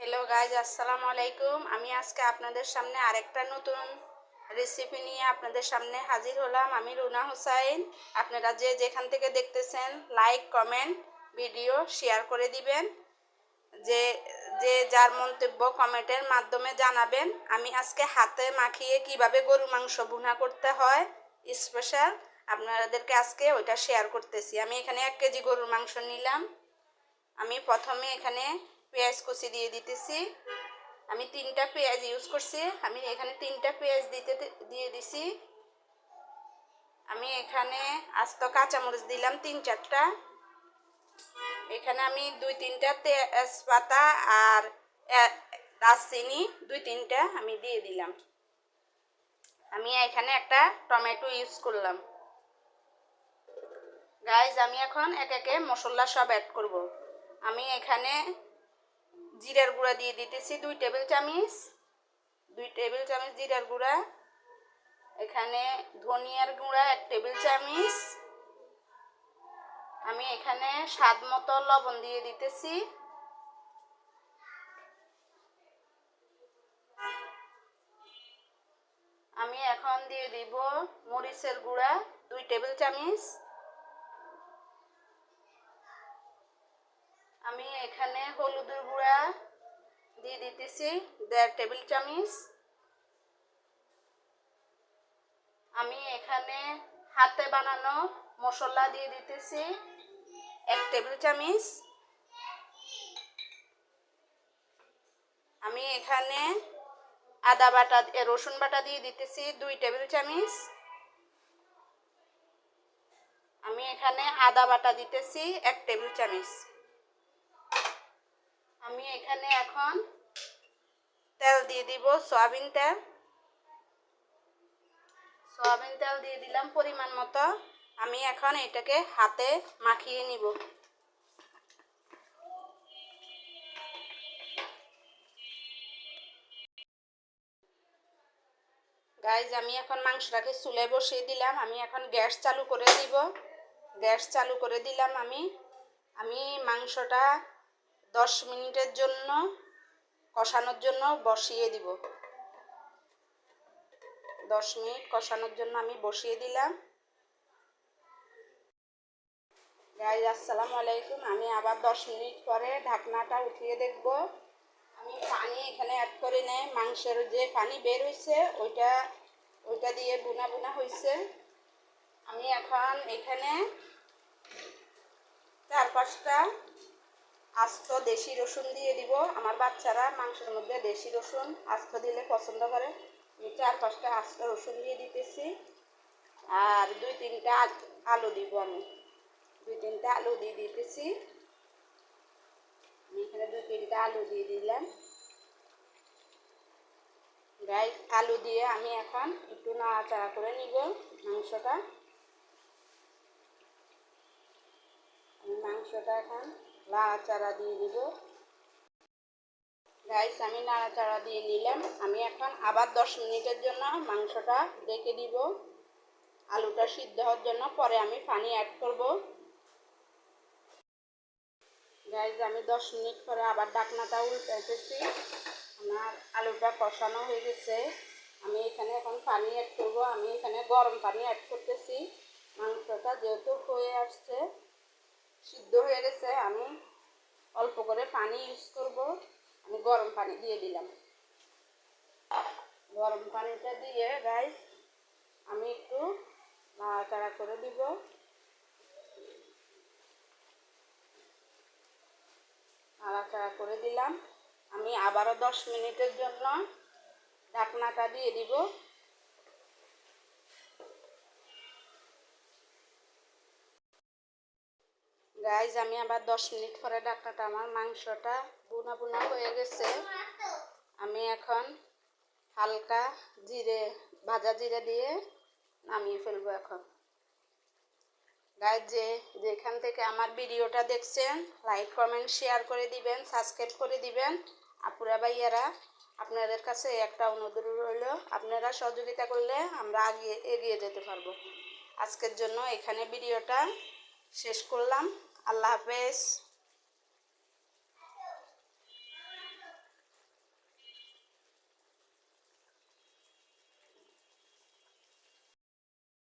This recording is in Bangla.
হ্যালো গাইজ আসসালামু আলাইকুম আমি আজকে আপনাদের সামনে আরেকটা নতুন রেসিপি নিয়ে আপনাদের সামনে হাজির হলাম। আমি রুনা হোসাইন। আপনারা যে যেখান থেকে দেখতেছেন লাইক কমেন্ট ভিডিও শেয়ার করে দিবেন। যে যে যার মন্তব্য কমেন্টের মাধ্যমে জানাবেন। আমি আজকে হাতে মাখিয়ে কীভাবে গরু মাংস ভুনা করতে হয় স্পেশাল আপনাদেরকে আজকে ওইটা শেয়ার করতেছি। আমি এখানে এক কেজি গরুর মাংস নিলাম। আমি প্রথমে এখানে পেঁয়াজ কুচি দিয়ে দিতেছি। আমি তিনটা পেঁয়াজ ইউজ করছি। আমি এখানে তিনটা পেঁয়াজ দিতে দিয়ে দিছি। আমি এখানে আস্ত কাঁচামরিচ দিলাম তিন চারটা। এখানে আমি দুই তিনটা তেজপাতা আর দারচিনি দুই তিনটা আমি দিয়ে দিলাম। আমি এখানে একটা টমেটো ইউজ করলাম। গাইজ আমি এখন এক একে মশলা সব অ্যাড করব। আমি এখানে জিরার গুঁড়া দিয়ে দিতেছি দুই টেবিল চামচ, দুই টেবিল চামচ জিরার গুঁড়া, এখানে ধনিয়ার গুঁড়া এক টেবিল চামচ, আমি এখানে স্বাদ মতো লবণ দিয়ে দিতেছি। আমি এখন দিয়ে দিব মরিচের গুঁড়া দুই টেবিল চামচ। আমি এখানে হলুদের গুঁড়া দিয়ে দিতেছি, দেড় টেবিল চামচ। আমি এখানে হাতে বানানো মশলা দিয়ে দিতেছি, এক টেবিল চামচ। আমি এখানে আদা বাটা রসুন বাটা দিয়ে দিতেছি, দুই টেবিল চামচ। আমি এখানে আদা বাটা দিতেছি, এক টেবিল চামচ। আমি এখানে এখন তেল দিয়ে দিব সয়াবিন তেল। সয়াবিন তেল দিয়ে দিলাম পরিমাণ মতো। আমি এখন এটাকে হাতে মাখিয়ে নিব। গাইজ আমি এখন মাংসটাকে চুলে বসিয়ে দিলাম। আমি এখন গ্যাস চালু করে দিব। গ্যাস চালু করে দিলাম আমি। আমি মাংসটা দশ মিনিটের জন্য, কষানোর জন্য বসিয়ে দিব। দশ মিনিট কষানোর জন্য আমি বসিয়ে দিলাম। গাইজ আসসালামু আলাইকুম। আমি আবার দশ মিনিট পরে ঢাকনাটা উঠিয়ে দেখব। আমি পানি এখানে অ্যাড করে নেই। মাংসের যে পানি বের হয়েছে ওইটা ওইটা দিয়ে বুনা বুনা হয়েছে আমি এখন এখানে চার পাঁচটা আস্ত দেশি রসুন দিয়ে দিব। আমার বাচ্চারা মাংসের মধ্যে দেশি রসুন আস্ত দিলে পছন্দ করে। আমি চার পাঁচটা আস্ত রসুন দিয়ে দিতেছি। আর দুই তিনটা আলু দিব আমি। দুই তিনটা আলু দিয়ে দিতেছি। এখানে দুই তিনটা আলু দিয়ে দিলাম। গাই আলু দিয়ে আমি এখন একটু নাড়াচাড়া করে নিব মাংসটা। মাংসটা এখন নাড়াচাড়া দিয়ে দিব। গাইস আমি নাড়াচাড়া দিয়ে নিলাম। আমি এখন আবার দশ মিনিটের জন্য মাংসটা ডেকে দিব। আলুটা সিদ্ধ হওয়ার জন্য পরে আমি পানি অ্যাড করব। গাইজ আমি দশ মিনিট পরে আবার ডাকনাটা উল্টাইতেছি। আমার আলুটা কষানো হয়ে গেছে। আমি এখানে এখন পানি অ্যাড করব। আমি এখানে গরম পানি অ্যাড করতেছি। মাংসটা যেহেতু হয়ে আসছে সিদ্ধ হয়ে গেছে, আমি অল্প করে পানি ইউজ করব। আমি গরম পানি দিয়ে দিলাম। গরম পানিটা দিয়ে গাইস আমি একটু নাড়াচাড়া করে দিব। নাড়াচাড়া করে দিলাম। আমি আবারও দশ মিনিটের জন্য ঢাকনাটা দিয়ে দিব। গাইজ আমি আবার দশ মিনিট পরে ডাকনাটা আমার মাংসটা বুনা বুনা হয়ে গেছে। আমি এখন হালকা জিরে, ভাজা জিরে দিয়ে নামিয়ে ফেলব এখন। গাইজ যে যেখান থেকে আমার ভিডিওটা দেখছেন লাইক কমেন্ট শেয়ার করে দিবেন সাবস্ক্রাইব করে দিবেন। আপুরা ভাইয়ারা, আপনাদের কাছে একটা অনুরোধ রইল, আপনারা সহযোগিতা করলে আমরা আগিয়ে এগিয়ে যেতে পারব। আজকের জন্য এখানে ভিডিওটা শেষ করলাম। a la vez